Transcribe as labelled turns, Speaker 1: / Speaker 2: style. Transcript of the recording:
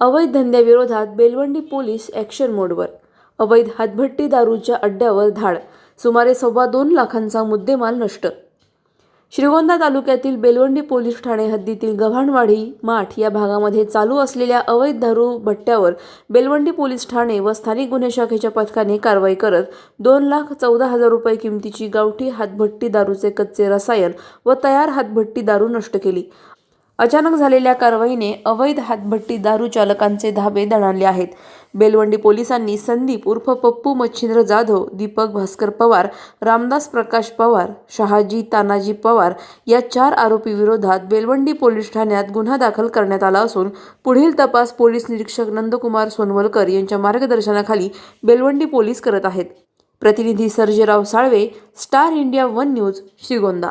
Speaker 1: अवैध धंद्याविरोधात Belwandi police action मोडवर अवैध हातभट्टी दारूच्या अड्ड्यावर धाड. सुमारे सव्वा दोन लाखांचा मुद्देमाल नष्ट. श्रीगोंदा तालुक्यातील बेलवंडी पोलीस ठाणे हद्दीतील गव्हाणवाडी माठ या भागामध्ये चालू असलेल्या अवैध दारू भट्ट्यावर बेलवंडी पोलीस ठाणे व स्थानिक गुन्हे शाखेच्या पथकाने कारवाई करत दोन लाख चौदा हजार रुपये किमतीची गावठी हातभट्टी दारूचे कच्चे रसायन व तयार हातभट्टी दारू नष्ट केली. अचानक झालेल्या कारवाईने अवैध हातभट्टी दारू चालकांचे धाबे दणाणले आहेत. बेलवंडी पोलिसांनी संदीप उर्फ पप्पू मच्छिंद्र जाधव दीपक भास्कर पवार रामदास प्रकाश पवार शहाजी तानाजी पवार या चार आरोपी विरोधात बेलवंडी पोलीस ठाण्यात गुन्हा दाखल करण्यात आला असून पुढील तपास पोलीस निरीक्षक नंदकुमार सोनवलकर यांच्या मार्गदर्शनाखाली बेलवंडी पोलीस करत आहेत. प्रतिनिधी Sarjerao Salve star India one news Shrigonda.